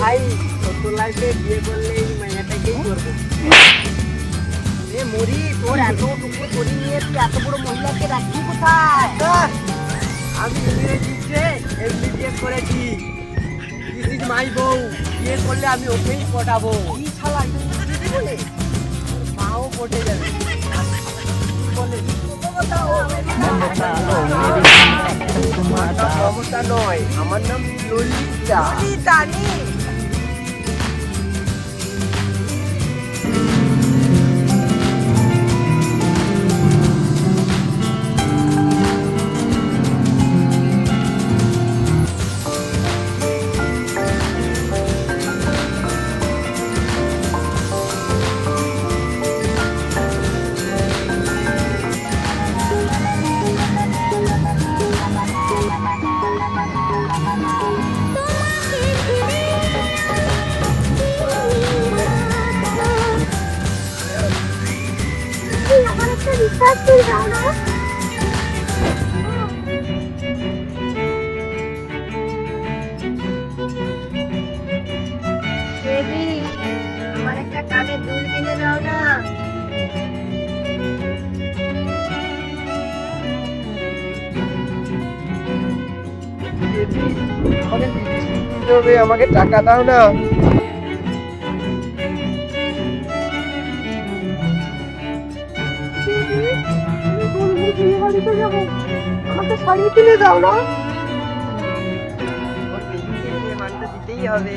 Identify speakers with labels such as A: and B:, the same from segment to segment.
A: ভাই বিয়ে করলে এই করব?
B: মরি তোর এত করি নিয়ে তুই এত বড় মহিলাকে রাখবি কোথায়?
A: আমি ইংরেজিতে এমনি বিয়ে করেছি। দিস ইজ মাই বউ বিয়ে করলে আমি ওকেই পটাবো।
B: কি শালা বলে?
A: মাও পটে যাবে। বলে? ক্ষমতা নয়। আমার নাম ললিতা।
B: জানি
C: রিচার্জ করে দাও না। কিনে দাও না
A: আমাকে
B: শাড়ি কিনে দাও না
A: দিতেই হবে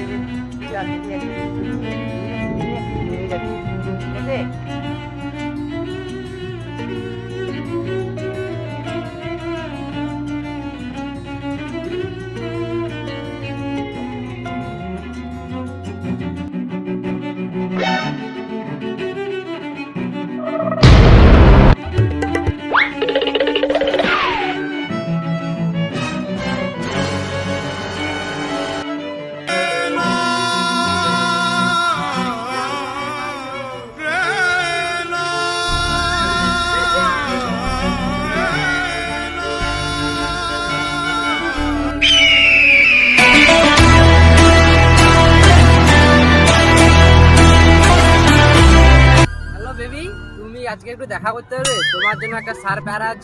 A: আজকে একটু দেখা করতে হবে। তোমার জন্য একটা সারপ্রাইজ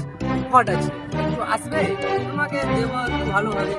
A: হট আছে। একটু আসবে, তোমাকে দেবো একটু ভালোভাবে।